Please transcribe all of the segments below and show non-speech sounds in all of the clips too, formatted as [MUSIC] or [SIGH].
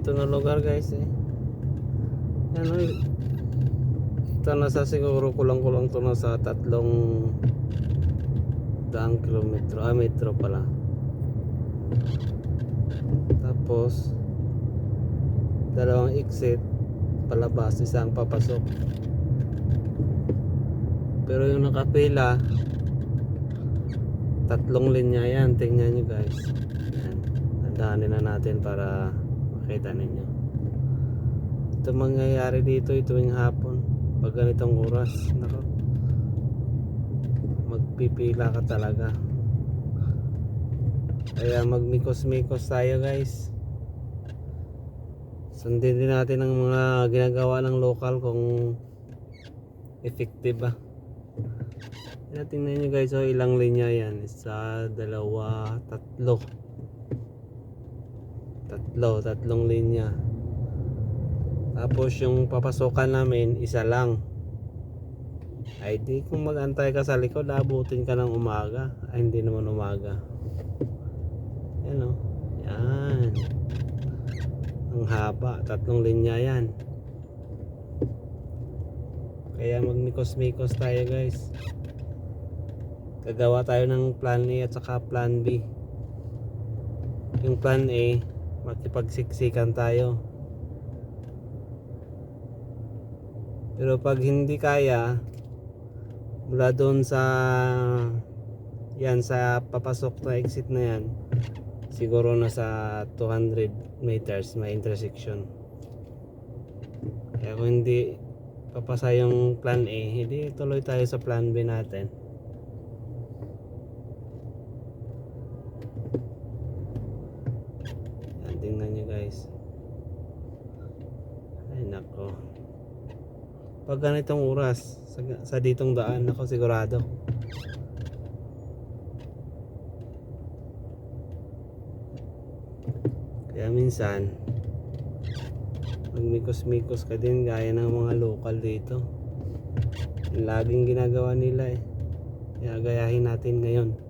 Dito na lugar guys eh. Ano eh. Ito nasa siguro kulang-kulang to nasa tatlong daang kilometro. Ah, metro pala. Tapos dalawang exit palabas, isang papasok. Pero yung nakapila tatlong linya yan. Tingnan nyo guys. Yan. Nandahanin na natin para makita ninyo. Ito mangyayari dito ito yung hapon. Pag ganitong oras. Nako. Magpipila ka talaga. Kaya magmikos-mikos tayo guys. Sundin din natin ang mga ginagawa ng local kung effective ba. Kaya tingnan nyo guys, oh, ilang linya yan. Isa, dalawa, tatlo. Tatlo, tatlong linya. Tapos yung papasokan namin, isa lang. Ay di kung mag-antay ka sa likod, abutin ka ng umaga. Ay hindi naman umaga. Yan o. Yan. Ang haba, tatlong linya yan. Kaya magmikos-mikos tayo guys. Gagawa tayo ng plan A at saka plan B. Yung plan A, makipagsiksikan tayo. Pero pag hindi kaya, mula doon sa yan sa papasok na exit na yan, siguro nasa 200 meters may intersection. Kaya kung hindi papasa yung plan A, hindi tuloy tayo sa plan B natin. Yan, tingnan nyo guys. Ay nako. Pag ganitong oras, sa, sa ditong daan, ako sigurado. Kaya minsan, magmikos-mikos ka din gaya ng mga local dito. Laging ginagawa nila eh. Kaya gayahin natin ngayon.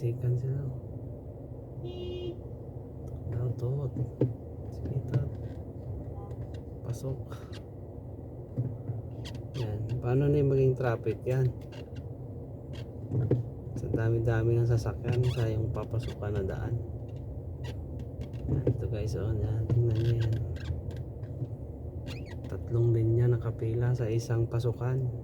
Pagsiksikan sila. Nautot. Sinita. Pasok. Yan. Paano na yung maging traffic yan? Sa dami-dami ng sasakyan sa yung papasukan na daan. Yan. Ito guys, oh, yan. Tingnan nyo yan. Tatlong linya nakapila sa isang pasukan.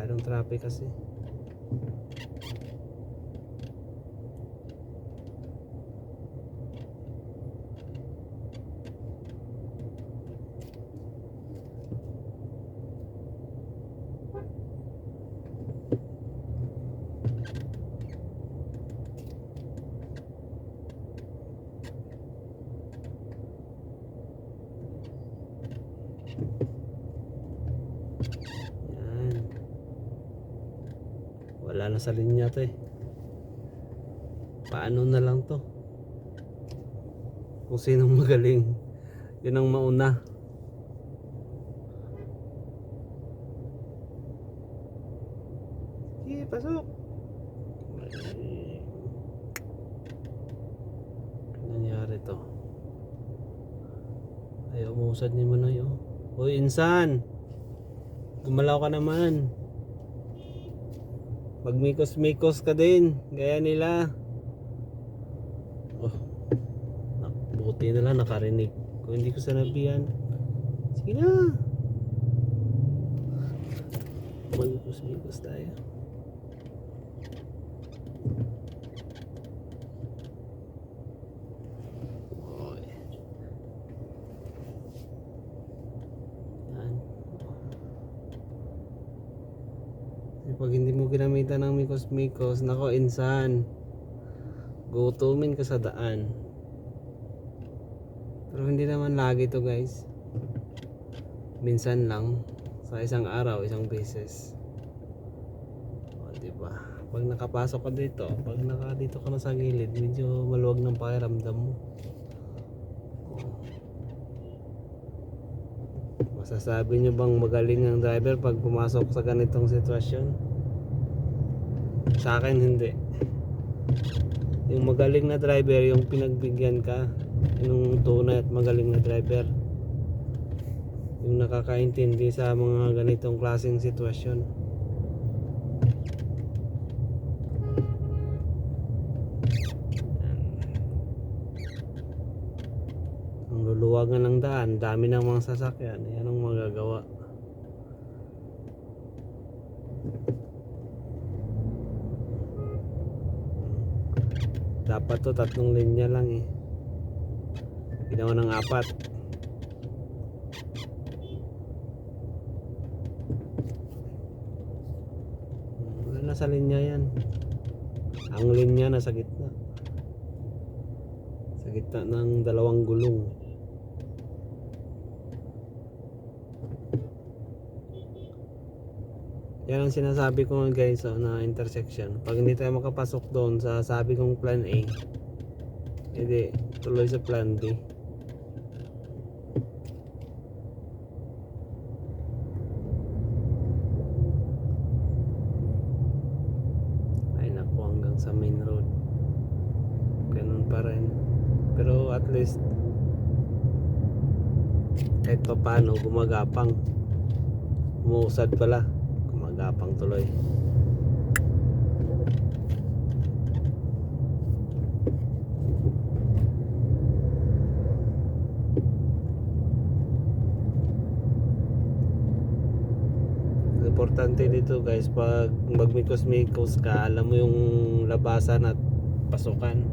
Masyadong traffic kasi. Yan. Wala na sa linya to eh. Paano na lang to? Kung sinong magaling, yun ang mauna. Sige, pasok. Ano nangyari to? Ay, umusad ni Manoy oh. Hoy, insan! Gumalaw ka naman. Magmikos-mikos ka din. Gaya nila. Oh. Buti na lang nakarinig. Kung hindi ko sanabihan. Sige na. Magmikos-mikos tayo. Oy. Yan. Eh, Pag hindi mo ginamitan ng mikos-mikos, nako insan. Gutumin ka sa daan. Pero hindi naman lagi to guys. Minsan lang. Sa isang araw, isang beses. O, diba? Pag nakapasok ka dito, pag naka dito ka na sa gilid, medyo maluwag ng pakiramdam mo. Masasabi nyo bang magaling ang driver pag pumasok sa ganitong sitwasyon? Sa akin hindi. Yung magaling na driver, yung pinagbigyan ka, yung tunay at magaling na driver. Yung nakakaintindi sa mga ganitong klaseng sitwasyon. Ang luluwagan ng daan, dami ng mga sasakyan, yan ang magagawa. Dapat to tatlong linya lang eh. Ginawa ng apat. Nasa linya yan. Ang linya nasa gitna. Sa gitna ng dalawang gulong. Yan ang sinasabi ko guys oh, na intersection. Pag hindi tayo makapasok doon sa sabi kong plan A, hindi tuloy sa plan B. Ay naku hanggang sa main road. Ganun pa rin. Pero at least kahit pa paano gumagapang. Umuusad pala. Gumagapang tuloy. Importante dito guys pag magmikos-mikos ka alam mo yung labasan at pasukan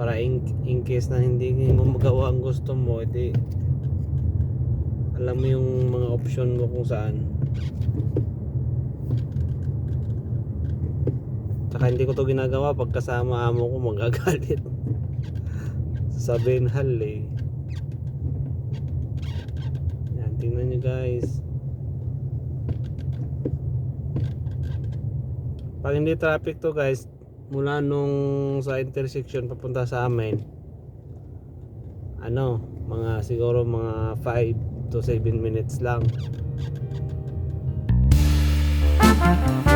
para in, in case na hindi mo magawa ang gusto mo edi alam mo yung mga option mo kung saan Tsaka hindi ko to ginagawa. Pag kasama amo ko magagalit. [LAUGHS] Sasabihin hal eh. Yan tingnan nyo guys. Pag hindi traffic to guys mula nung sa intersection papunta sa amin ano mga siguro mga 5 to 7 minutes lang Bye.